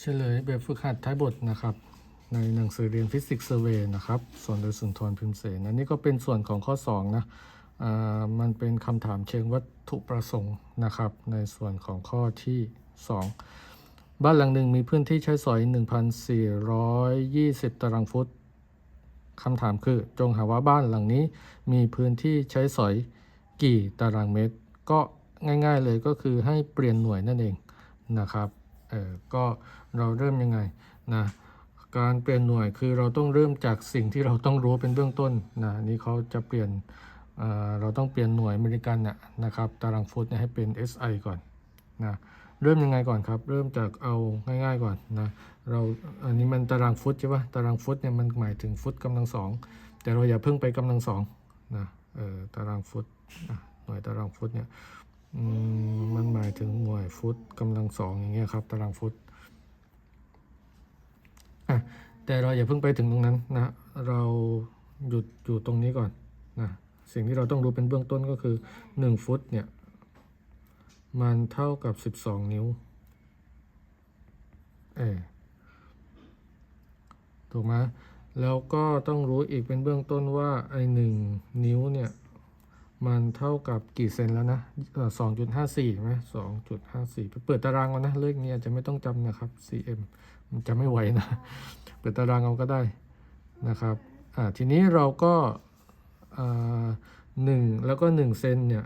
เฉลยแบบฝึกหัดท้ายบทนะครับ ในหนังสือเรียนฟิสิกส์เซอร์เวย์นะครับ ส่วนโดยสุนทรพิมพ์เสนอันนี้ก็เป็นส่วนของข้อ 2 นะมันเป็นคำถามเชิงวัตถุประสงค์นะครับ ในส่วนของข้อที่ 2 บ้านหลังหนึ่งมีพื้นที่ใช้สอย 1,420 ตารางฟุตคำถามคือ จงหาว่าบ้านหลังนี้มีพื้นที่ใช้สอยกี่ตารางเมตร ก็ง่ายๆเลยก็คือให้เปลี่ยนหน่วยนั่นเองนะครับ เออก็เราเริ่มยังไงนะการเปลี่ยนหน่วยคือเราต้องเริ่มจากสิ่งที่เราต้องรู้เป็นเบื้องต้นนะนี่เขาจะเปลี่ยนเอ่อเราต้องเปลี่ยนหน่วยอเมริกันน่ะนะครับตารางฟุตเนี่ยให้เป็น SI ก่อนนะเริ่มยังไงก่อนครับ เริ่มจากเอาง่ายๆก่อนนะเราอันนี้มันตารางฟุตใช่ปะตารางฟุตเนี่ยมันหมายถึงฟุตกำลังสองแต่เราอย่าเพิ่งไปกำลังสองนะเออตารางฟุตนะหน่วยตารางฟุตเนี่ย มันหมายถึงหน่วยฟุตกำลังสองอย่างเงี้ยครับ ตารางฟุตอะแต่เราอย่าเพิ่งไปถึงตรงนั้นนะ เราหยุดอยู่ตรงนี้ก่อนนะสิ่งที่เราต้องรู้เป็นเบื้องต้นก็คือ 1 ฟุตเนี่ย มันเท่ากับ 12 นิ้วเออถูกไหมแล้วก็ต้องรู้อีกเป็นเบื้องต้นว่าไอ้หนึ่งนิ้วเนี่ย มันเท่ากับกี่เซนแล้วนะสองจุดห้าสี่ไหมสองจุดห้าสี่เปิดตารางเอานะ เลขนี้อาจจะไม่ต้องจำนะครับ cm มันจะไม่ไหวนะ เปิดตารางเอาก็ได้นะครับ อ่า ทีนี้เราก็อ่าหนึ่งแล้วก็หนึ่งเซนเนี่ย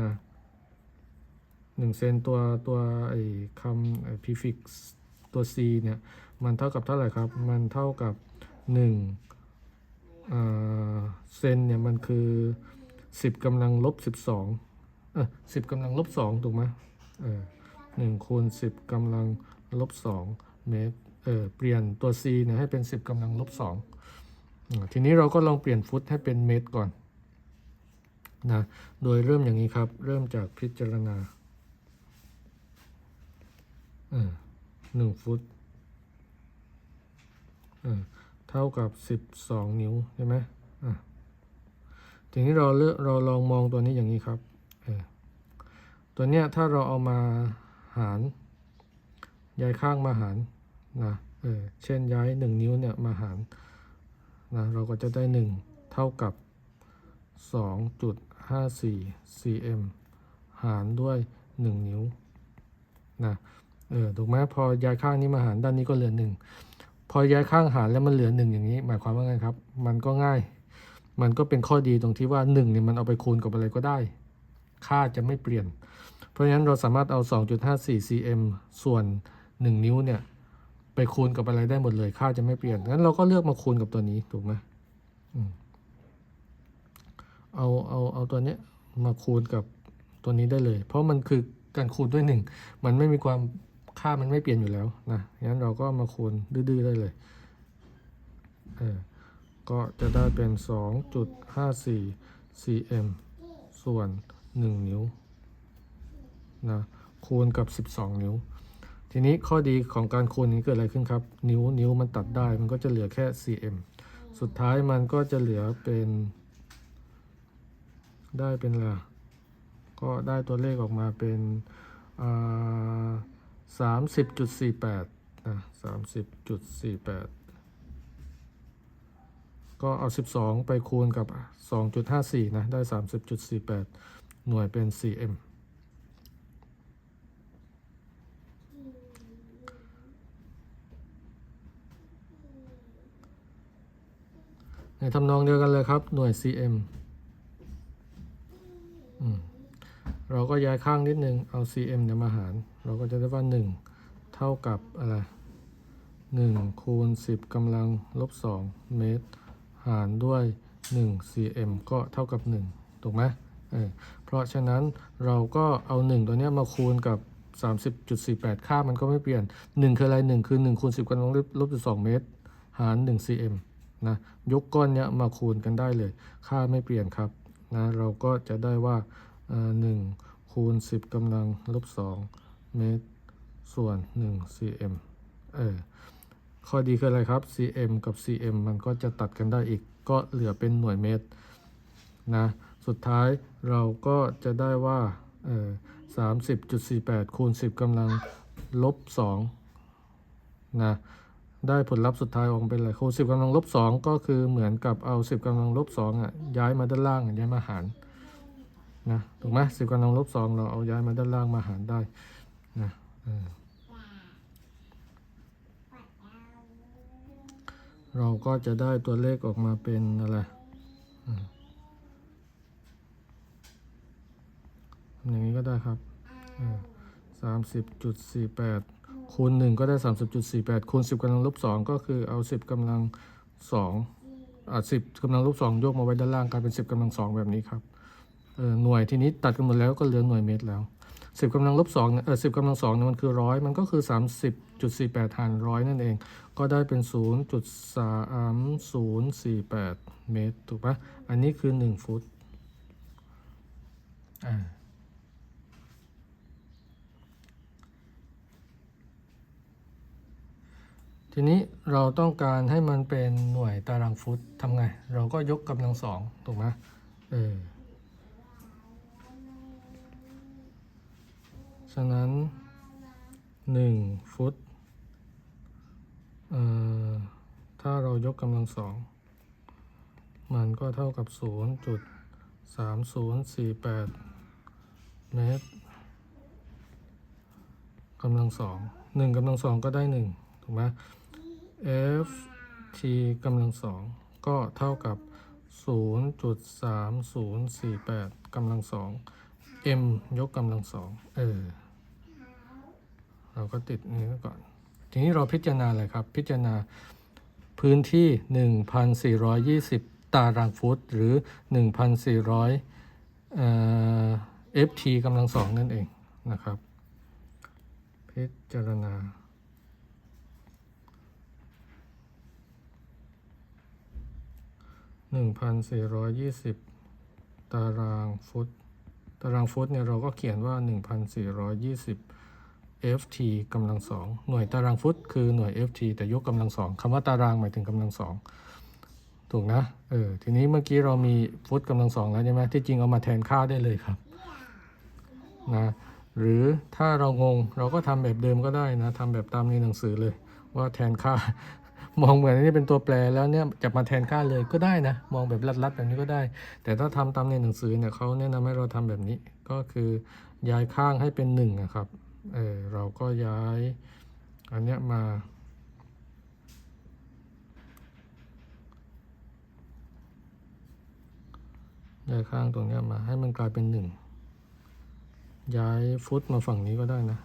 นะหนึ่งเซนตัวตัวไอ้คำไอ้ prefix ตัว c เนี่ย มันเท่ากับเท่าไหร่ครับ มันเท่ากับหนึ่งอ่าเซนเนี่ยมันคือ สิบกำลังลบสิบสองเออสิบกำลังลบสองถูกไหมเออหนึ่งคูณสิบกำลังลบสองเมตรเออเปลี่ยนตัว c เนี่ยให้เป็นสิบกำลังลบสองอ่าทีนี้เราก็ลองเปลี่ยนฟุตให้เป็นเมตรก่อนนะโดยเริ่มอย่างนี้ครับ เริ่มจากพิจารณาหนึ่งฟุตเออเท่ากับสิบสองนิ้วใช่ไหมอะ ทีนี้เราเลือกเราลองมองตัวนี้อย่างนี้ครับเออตัวเนี้ยถ้าเราเอามาหารย้ายข้างมาหารนะเออเช่นย้าย 1 นิ้วเนี่ยมาหารนะเราก็จะได้ 1 เท่ากับ 2.54 cm หารด้วย 1 นิ้วนะเออถูกไหมพอย้ายข้างนี้มาหารด้านนี้ก็เหลือ 1 พอย้ายข้างหารแล้วมันเหลือ 1 อย่างนี้ หมายความว่าไงครับ มันก็ง่าย มันก็เป็นข้อดีตรงที่ว่า1เนี่ยมันเอาไปคูณกับอะไรก็ได้ ค่าจะไม่เปลี่ยน เพราะฉะนั้นเราสามารถเอา 2.54 cm ส่วน 1 นิ้วเนี่ยไปคูณกับอะไรได้หมดเลย ค่าจะไม่เปลี่ยน งั้นเราก็เลือกมาคูณกับตัวนี้ถูกไหมเอาเอาเอาตัวเนี้ยมาคูณกับตัวนี้ได้เลย เพราะมันคือการคูณด้วยหนึ่งมันไม่มีความค่ามันไม่เปลี่ยนอยู่แล้วนะงั้นเราก็มาคูณดื้อๆได้เลย เออ ก็จะได้เป็น 2.54 cm ส่วน 1 นิ้วนะคูณกับ 12 นิ้ว ทีนี้ข้อดีของการคูณนี้เกิดอะไรขึ้นครับ นิ้วนิ้วมันตัดได้มันก็จะเหลือแค่ cm สุดท้ายมันก็จะเหลือเป็น ได้เป็นอะไรอะก็ได้ตัวเลขออกมาเป็นสามสิบจุดสี่แปดนะสามสิบจุดสี่แปด ก็เอา 12 ไปคูณกับ 2.54 นะ ได้ 30.48 หน่วยเป็น cm ในทำนองเดียวกันเลยครับ หน่วย cm อืมเราก็ย้ายข้างนิดนึง เอา cm เนี่ยมาหาร เราก็จะได้ว่า 1 เท่ากับอะไร1คูณ10กำลังลบ2เมตร หารด้วย 1 cm ก็เท่ากับ 1 ถูกไหมเออเพราะฉะนั้นเราก็เอา 1 ตัวนี้มาคูณกับ 30.48 ค่ามันก็ไม่เปลี่ยน 1 คืออะไร 1 คือ 1 คูณ 10กำลังลบลบ2เมตร หาร 1 cm นะยกก้อนเนี้ยมาคูณกันได้เลย ค่าไม่เปลี่ยนครับนะเราก็จะได้ว่าเอ่อ1คูณ 10กำลังลบ2เมตร ส่วน 1 cm เออ ข้อดีคืออะไรครับ cm กับ cm มันก็จะตัดกันได้อีก ก็เหลือเป็นหน่วยเมตรนะ สุดท้ายเราก็จะได้ว่าเออ30.48คูณ10กำลังลบ2นะ ได้ผลลัพธ์สุดท้ายออกมาเป็นอะไรคูณสิบกำลังลบสองก็คือเหมือนกับเอาสิบกำลังลบสองอะย้ายมาด้านล่างย้ายมาหารนะถูกไหมสิบกำลังลบสองเราเอาย้ายมาด้านล่างมาหารได้นะ เราก็จะได้ตัวเลขออกมาเป็นอะไรอย่างนี้ก็ได้ครับสามสิบจุดสี่แปดคูณหนึ่งก็ได้สามสิบจุดสี่แปดคูณสิบกำลังลบสองก็คือเอาสิบกำลังสองอ่าสิบกำลังลบสองยกมาไว้ด้านล่างกลายเป็นสิบกำลังสองแบบนี้ครับหน่วยทีนี้ตัดกันหมดแล้วก็เหลือหน่วยเมตรแล้ว สิบกำลังลบสองเนี่ยเออสิบกำลังสองเนี่ยมันคือร้อยมันก็คือสามสิบจุดสี่แปดหารร้อยนั่นเอง ก็ได้เป็นศูนย์จุดสามศูนย์สี่แปดเมตรถูกปะอันนี้คือหนึ่งฟุตอ่าทีนี้เราต้องการให้มันเป็นหน่วยตารางฟุตทำไง เราก็ยกกำลังสองถูกไหมเออ ฉะนั้นหนึ่งฟุตเอ่อถ้าเรายกกำลังสองมันก็เท่ากับศูนย์จุดสามศูนย์สี่แปดเมตรกำลังสองหนึ่งกำลังสองก็ได้หนึ่งถูกไหม f t กำลังสองก็เท่ากับ 0.3048กำลังสอง m ยกกำลังสองเออ เราก็ติดนี้ก่อน ทีนี้เราพิจารณาอะไรครับ พิจารณาพื้นที่ 1,420 ตารางฟุต หรือ 1,400เอ่อ ft กำลังสองนั่นเองนะครับ พิจารณาหนึ่งพันสี่ร้อยยี่สิบตารางฟุต ตารางฟุตเนี่ยเราก็เขียนว่าหนึ่งพันสี่ร้อยยี่สิบ ft กำลังสองหน่วยตารางฟุตคือหน่วย ft แต่ยกกำลังสองคำว่าตารางหมายถึงกำลังสองถูกนะเออทีนี้เมื่อกี้เรามีฟุตกำลังสองแล้วใช่ไหมที่จริงเอามาแทนค่าได้เลยครับนะหรือถ้าเรางงเราก็ทำแบบเดิมก็ได้นะทำแบบตามในหนังสือเลย ว่าแทนค่า มองเหมือนอันนี้เป็นตัวแปรแล้วเนี่ยจะมาแทนค่าเลยก็ได้นะ มองแบบลัดๆแบบนี้ก็ได้ แต่ถ้าทำตามในหนังสือเนี่ยเขาแนะนำให้เราทำแบบนี้ก็คือย้ายข้างให้เป็นหนึ่งอะครับ เออเราก็ย้าย อันเนี้ยมา ย้ายข้างตรงเนี้ยมาให้มันกลายเป็นหนึ่ง ย้ายฟุตมาฝั่งนี้ก็ได้นะ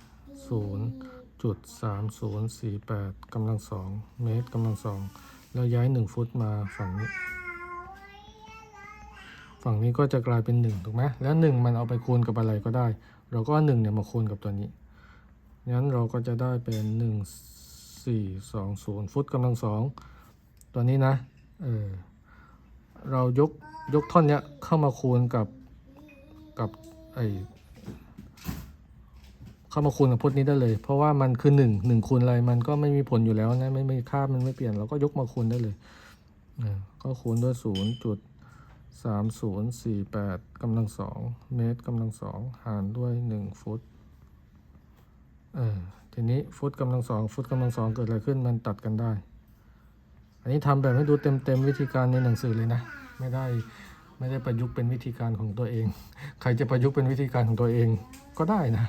ศูนย์จุดสามศูนย์สี่แปดกำลังสองเมตรกำลังสองแล้วย้ายหนึ่งฟุตมาฝั่งนี้ ฝั่งนี้ก็จะกลายเป็นหนึ่งถูกไหมแล้วหนึ่งมันเอาไปคูณกับอะไรก็ได้ เราก็หนึ่งเนี่ยมาคูณกับตัวนี้ งั้นเราก็จะได้เป็นหนึ่งสี่สองศูนย์ฟุตกำลังสองตัวนี้นะ เออ เรายกยกท่อนเนี้ยเข้ามาคูณกับกับไอเข้ามาคูณกับพุทนี้ได้เลย เพราะว่ามันคือหนึ่งหนึ่งคูณอะไรมันก็ไม่มีผลอยู่แล้วนะไม่ไม่ค่ามันไม่เปลี่ยนเราก็ยกมาคูณได้เลยก็คูณด้วยศูนย์จุดสามศูนย์สี่แปดกำลังสองเมตรกำลังสองหารด้วยหนึ่งฟุต ออทีนี้ฟุตกำลังสองฟุตกำลังสองเกิดอะไรขึ้นมันตัดกันได้ อันนี้ทำแบบให้ดูเต็มๆวิธีการในหนังสือเลยนะ ไม่ได้ไม่ได้ประยุกต์เป็นวิธีการของตัวเอง ใครจะประยุกต์เป็นวิธีการของตัวเองก็ได้นะ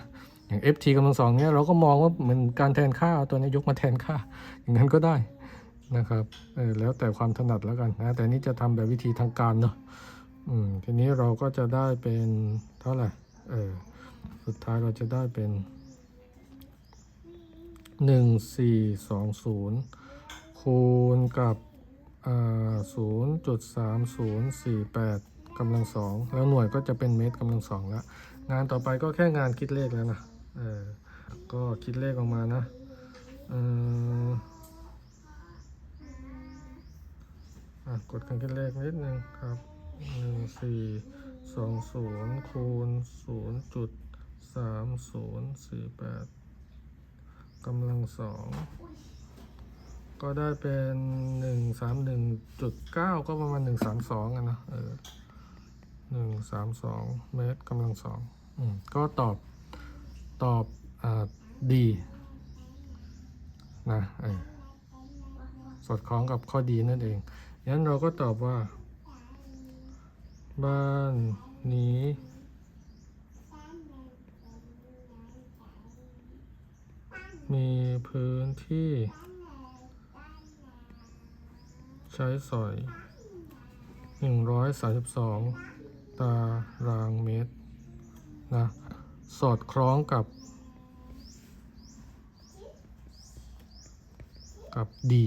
อย่าง ft กำลังสองเนี้ยเราก็มองว่าเหมือนการแทนค่าเอาตัวนี้ยกมาแทนค่า อย่างนั้นก็ได้นะครับเออแล้วแต่ความถนัดแล้วกันนะ แต่นี่จะทำแบบวิธีทางการเนาะอืมทีนี้เราก็จะได้เป็นเท่าไหร่เออสุดท้ายเราจะได้เป็น 1420 คูณกับ0.3048กำลังสองแล้วหน่วยก็จะเป็นเมตรกำลังสองแล้ว งานต่อไปก็แค่งานคิดเลขแล้วนะเออก็คิดเลขออกมานะอ่กดการคิดเลขนิดนึงครับ 1420 คูณ 0.3048 กำลังสองก็ได้เป็นหนึ่งสามหนึ่งจุดเก้าก็ประมาณหนึ่งสามสองอะนะเออหนึ่งสามสองเมตรกำลังสองอืมก็ตอบตอบอ่าดีนะเออสอดคล้องกับข้อดีนั่นเองงั้นเราก็ตอบว่า บ้านนี้ มีพื้นที่ ใช้สอย 132 ตารางเมตรนะสอดคล้องกับ กับดี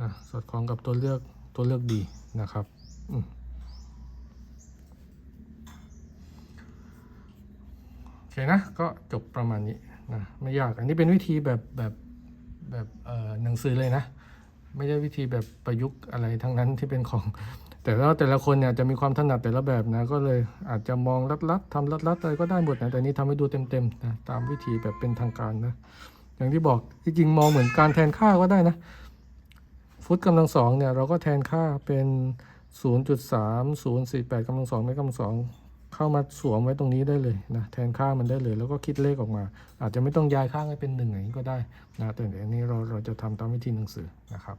นะสอดคล้องกับตัวเลือกตัวเลือกดีนะครับ อืมโอ เคนะ ก็จบประมาณนี้นะไม่ยากอันนี้เป็นวิธีแบบแบบแบบเอ่อหนังสือเลยนะ ไม่ใช่วิธีแบบประยุกต์อะไรทั้งนั้นที่เป็นของ แต่แล้วแต่ละคนเนี่ยจะมีความถนัดแต่ละแบบนะก็เลยอาจจะมองลัดๆทำลัดๆอะไรก็ได้หมดนะแต่นี้ทำให้ดูเต็มๆนะตามวิธีแบบเป็นทางการนะอย่างที่บอกจริงๆมองเหมือนการแทนค่าก็ได้นะฟุตกำลังสองเนี่ยเราก็แทนค่าเป็น 0.3048กำลังสองเมตรกำลังสอง เข้ามาสวมไว้ตรงนี้ได้เลยนะแทนค่ามันได้เลย แล้วก็คิดเลขออกมา อาจจะไม่ต้องย้ายค่างให้เป็นหนึ่งอย่างนี้ก็ได้นะแต่เดี๋ยวนี้เราเราจะทำตามวิธีหนังสือนะครับ